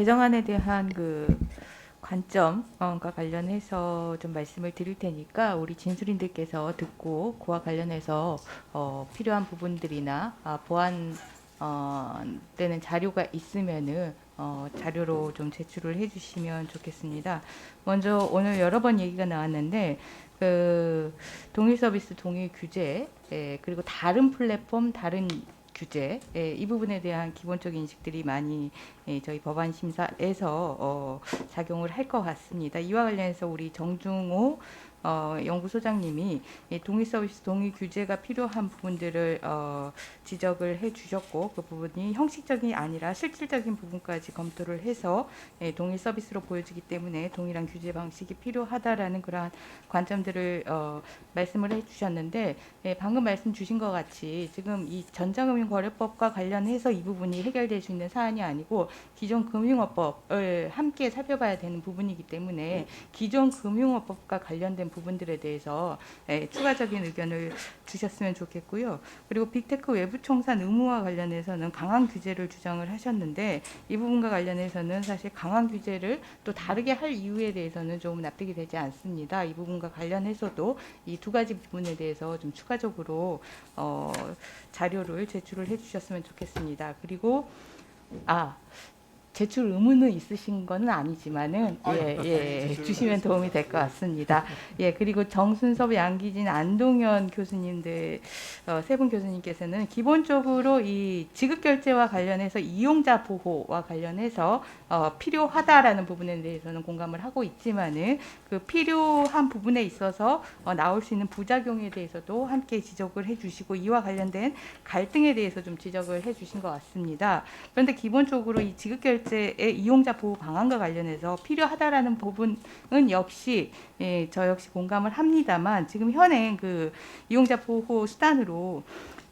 개정안에 대한 그 관점과 관련해서 좀 말씀을 드릴 테니까 우리 진술인들께서 듣고 그와 관련해서 어, 필요한 부분들이나 아, 보완 어, 되는 자료가 있으면은 어, 자료로 좀 제출을 해주시면 좋겠습니다. 먼저 오늘 여러 번 얘기가 나왔는데 그 동일 서비스 동일 규제 예, 그리고 다른 플랫폼 다른 규제 예, 이 부분에 대한 기본적인 인식들이 많이 예, 저희 법안 심사에서 어, 작용을 할 것 같습니다. 이와 관련해서 우리 정중호 어, 연구소장님이 이 동일 서비스 동일 규제가 필요한 부분들을 어, 지적을 해 주셨고 그 부분이 형식적이 아니라 실질적인 부분까지 검토를 해서 예, 동일 서비스로 보여지기 때문에 동일한 규제 방식이 필요하다라는 그러한 관점들을 어, 말씀을 해 주셨는데 예, 방금 말씀 주신 것 같이 지금 이 전자금융 거래법과 관련해서 이 부분이 해결될 수 있는 사안이 아니고 기존 금융업법을 함께 살펴봐야 되는 부분이기 때문에 기존 금융업법과 관련된 부분들에 대해서 예, 추가적인 의견을 주셨으면 좋겠고요. 그리고 빅테크 외부 청산 의무와 관련해서는 강한 규제를 주장을 하셨는데 이 부분과 관련해서는 사실 강한 규제를 또 다르게 할 이유에 대해서는 좀 납득이 되지 않습니다. 이 부분과 관련해서도 이 두 가지 부분에 대해서 좀 추가적으로 어, 자료를 제출을 해주셨으면 좋겠습니다. 그리고 아 제출 의무는 있으신 거는 아니지만은 예, 예, 주시면 도움이 될 것 같습니다. 예, 그리고 정순섭, 양기진, 안동현 교수님들 어, 세 분 교수님께서는 기본적으로 이 지급 결제와 관련해서 이용자 보호와 관련해서 어, 필요하다라는 부분에 대해서는 공감을 하고 있지만은 그 필요한 부분에 있어서 어, 나올 수 있는 부작용에 대해서도 함께 지적을 해주시고 이와 관련된 갈등에 대해서 좀 지적을 해주신 것 같습니다. 그런데 기본적으로 이 지급 결제 의 이용자 보호 방안과 관련해서 필요하다라는 부분은 역시 예, 저 역시 공감을 합니다만 지금 현행 그 이용자 보호 수단으로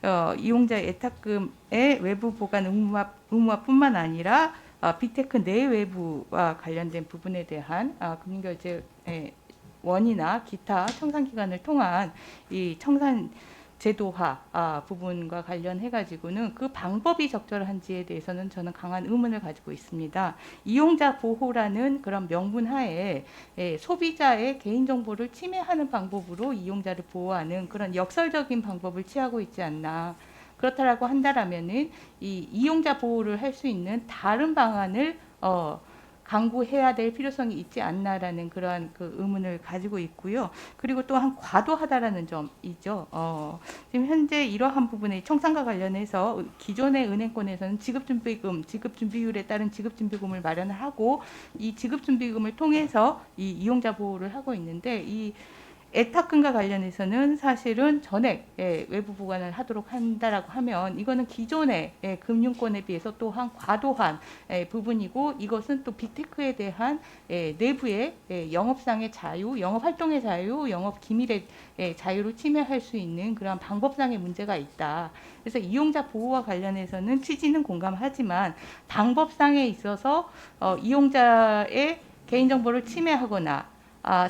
어, 이용자 애탁금의 외부 보관 의무화, 의무화뿐만 아니라 어, 빅테크 내외부와 관련된 부분에 대한 아, 금융결제 의 원이나 기타 청산 기관을 통한 이 청산 제도화 아, 부분과 관련해 가지고는 그 방법이 적절한지에 대해서는 저는 강한 의문을 가지고 있습니다. 이용자 보호라는 그런 명분 하에 예, 소비자의 개인 정보를 침해하는 방법으로 이용자를 보호하는 그런 역설적인 방법을 취하고 있지 않나. 그렇다라고 한다라면은 이 이용자 보호를 할 수 있는 다른 방안을 어 강구해야 될 필요성이 있지 않나라는 그러한 그 의문을 가지고 있고요. 그리고 또한 과도하다라는 점이죠. 어, 지금 현재 이러한 부분의 청산과 관련해서 기존의 은행권에서는 지급준비금, 지급준비율에 따른 지급준비금을 마련을 하고 이 지급준비금을 통해서 이 이용자 보호를 하고 있는데 이 애탁금과 관련해서는 사실은 전액 예, 외부 보관을 하도록 한다라고 하면 이거는 기존의 예, 금융권에 비해서 또한 과도한 예, 부분이고 이것은 또 빅테크에 대한 예, 내부의 예, 영업상의 자유, 영업 활동의 자유, 영업 기밀의 예, 자유를 침해할 수 있는 그런 방법상의 문제가 있다. 그래서 이용자 보호와 관련해서는 취지는 공감하지만 방법상에 있어서 어, 이용자의 개인정보를 침해하거나 아,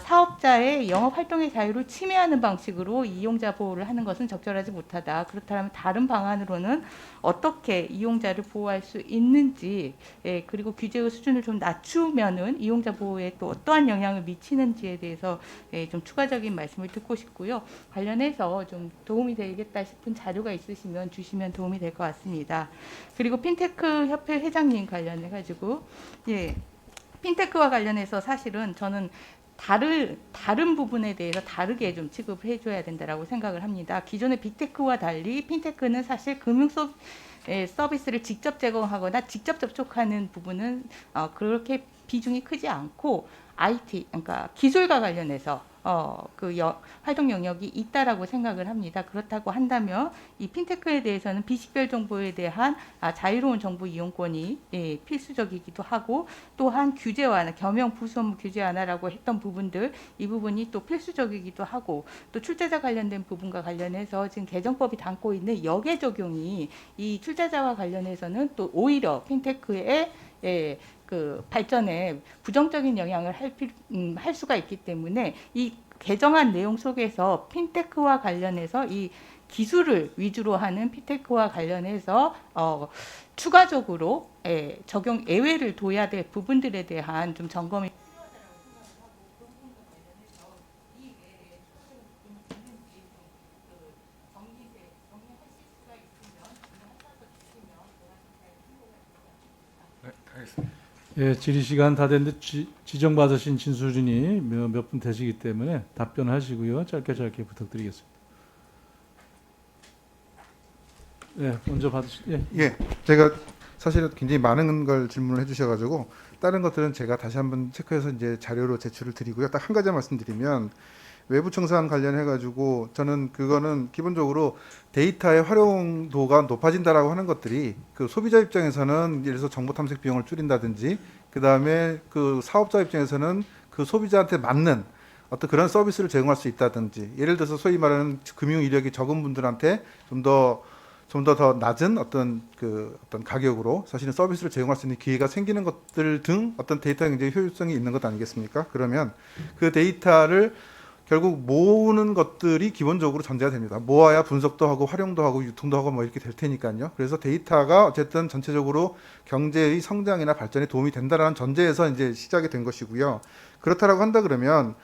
사업자의 영업 활동의 자유를 침해하는 방식으로 이용자 보호를 하는 것은 적절하지 못하다. 그렇다면 다른 방안으로는 어떻게 이용자를 보호할 수 있는지, 예, 그리고 규제의 수준을 좀 낮추면은 이용자 보호에 또 어떠한 영향을 미치는지에 대해서 예, 좀 추가적인 말씀을 듣고 싶고요. 관련해서 좀 도움이 되겠다 싶은 자료가 있으시면 주시면 도움이 될 것 같습니다. 그리고 핀테크 협회 회장님 관련해 가지고 예. 핀테크와 관련해서 사실은 저는 다른 다른 부분에 대해서 다르게 좀 취급을 해줘야 된다라고 생각을 합니다. 기존의 빅테크와 달리 핀테크는 사실 금융 서, 에, 서비스를 직접 제공하거나 직접 접촉하는 부분은 어, 그렇게 비중이 크지 않고 IT 그러니까 기술과 관련해서 어, 그 여, 활동 영역이 있다라고 생각을 합니다. 그렇다고 한다면 이 핀테크에 대해서는 비식별 정보에 대한 아, 자유로운 정보 이용권이 예, 필수적이기도 하고 또한 규제 완화, 겸용 부수 업무 규제 완화라고 했던 부분들 이 부분이 또 필수적이기도 하고 또 출제자 관련된 부분과 관련해서 지금 개정법이 담고 있는 역의 적용이 이 출제자와 관련해서는 또 오히려 핀테크의 예, 그 발전에 부정적인 영향을 할, 필, 음, 할 수가 있기 때문에 이 개정안 내용 속에서 핀테크와 관련해서 이 기술을 위주로 하는 피테크와 관련해서 어, 추가적으로 예, 적용 예외를 둬야 될 부분들에 대한 좀 점검이 네, 알겠습니다. 예, 질의 시간 다 됐는데 지, 지정받으신 진술인이 몇 분 되시기 때문에 답변하시고요. 짧게 짧게 부탁드리겠습니다. 예, 먼저 받으시. 예, 예, 제가 사실은 굉장히 많은 걸 질문을 해주셔가지고 다른 것들은 제가 다시 한번 체크해서 이제 자료로 제출을 드리고요. 딱 한 가지 말씀드리면 외부 청산 관련해 가지고 저는 그거는 기본적으로 데이터의 활용도가 높아진다라고 하는 것들이 그 소비자 입장에서는 예를 들어서 정보 탐색 비용을 줄인다든지 그 다음에 그 사업자 입장에서는 그 소비자한테 맞는 어떤 그런 서비스를 제공할 수 있다든지 예를 들어서 소위 말하는 금융 이력이 적은 분들한테 좀 더 좀 더 더 낮은 어떤 그 어떤 가격으로 사실은 서비스를 제공할 수 있는 기회가 생기는 것들 등 어떤 데이터가 굉장히 효율성이 있는 것 아니겠습니까? 그러면 그 데이터를 결국 모으는 것들이 기본적으로 전제가 됩니다. 모아야 분석도 하고 활용도 하고 유통도 하고 뭐 이렇게 될 테니까요. 그래서 데이터가 어쨌든 전체적으로 경제의 성장이나 발전에 도움이 된다라는 전제에서 이제 시작이 된 것이고요. 그렇다라고 한다 그러면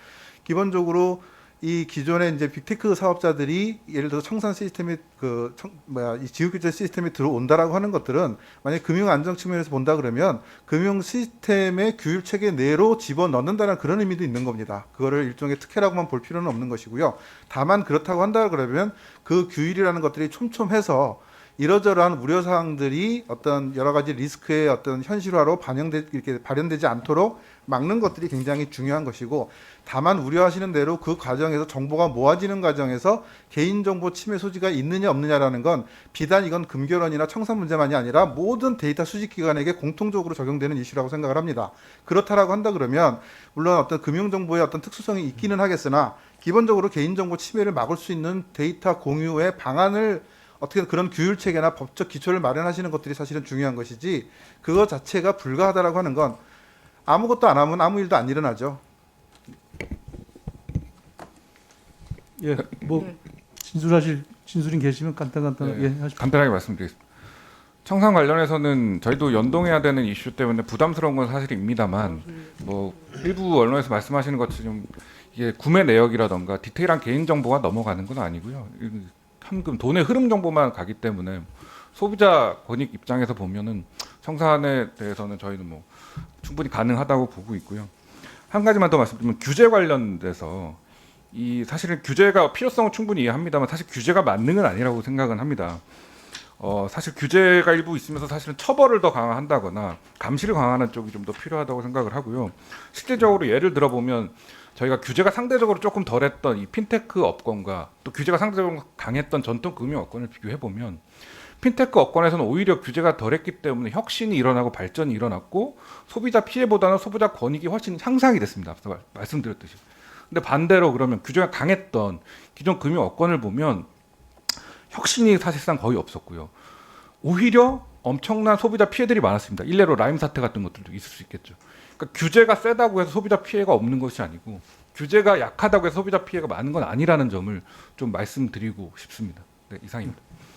기본적으로 이 기존의 이제 빅테크 사업자들이 예를 들어 청산 시스템이 그 청, 뭐야 이 지역 규제 시스템에 들어온다라고 하는 것들은 만약 금융 안정 측면에서 본다 그러면 금융 시스템의 규율 체계 내로 집어 넣는다는 그런 의미도 있는 겁니다. 그거를 일종의 특혜라고만 볼 필요는 없는 것이고요. 다만 그렇다고 한다 그러면 그 규율이라는 것들이 촘촘해서 이러저러한 우려 사항들이 어떤 여러 가지 리스크의 어떤 현실화로 반영돼 이렇게 발현되지 않도록 막는 것들이 굉장히 중요한 것이고 다만 우려하시는 대로 그 과정에서 정보가 모아지는 과정에서 개인정보 침해 소지가 있느냐 없느냐라는 건 비단 이건 금결원이나 청산 문제만이 아니라 모든 데이터 수집 기관에게 공통적으로 적용되는 이슈라고 생각을 합니다. 그렇다라고 한다 그러면 물론 어떤 금융정보의 어떤 특수성이 있기는 하겠으나 기본적으로 개인정보 침해를 막을 수 있는 데이터 공유의 방안을 어떻게 그런 규율 체계나 법적 기초를 마련하시는 것들이 사실은 중요한 것이지 그거 자체가 불가하다라고 하는 건 아무것도 안 하면 아무 일도 안 일어나죠. 예, 뭐 네. 진술하실 진술인 계시면 간단간단 네. 예, 하십시오. 간단하게 말씀드리겠습니다. 청산 관련해서는 저희도 연동해야 되는 이슈 때문에 부담스러운 건 사실입니다만 뭐 일부 언론에서 말씀하시는 것처럼 이게 구매 내역이라던가 디테일한 개인 정보가 넘어가는 건 아니고요. 이 현금 돈의 흐름 정보만 가기 때문에 소비자 권익 입장에서 보면은 청산에 대해서는 저희는 뭐 충분히 가능하다고 보고 있고요. 한 가지만 더 말씀드리면 규제 관련돼서 이 사실은 규제가 필요성은 충분히 이해합니다만 사실 규제가 만능은 아니라고 생각은 합니다. 어, 사실 규제가 일부 있으면서 사실은 처벌을 더 강화한다거나 감시를 강화하는 쪽이 좀 더 필요하다고 생각을 하고요. 실제적으로 예를 들어 보면 저희가 규제가 상대적으로 조금 덜했던 이 핀테크 업권과 또 규제가 상대적으로 강했던 전통 금융 업권을 비교해 보면 핀테크 업권에서는 오히려 규제가 덜했기 때문에 혁신이 일어나고 발전이 일어났고 소비자 피해보다는 소비자 권익이 훨씬 향상이 됐습니다. 앞서 말- 말씀드렸듯이. 근데 반대로 그러면 규제가 강했던 기존 금융 업권을 보면 혁신이 사실상 거의 없었고요. 오히려 엄청난 소비자 피해들이 많았습니다. 일례로 라임 사태 같은 것들도 있을 수 있겠죠. 그러니까 규제가 세다고 해서 소비자 피해가 없는 것이 아니고 규제가 약하다고 해서 소비자 피해가 많은 건 아니라는 점을 좀 말씀드리고 싶습니다. 네, 이상입니다.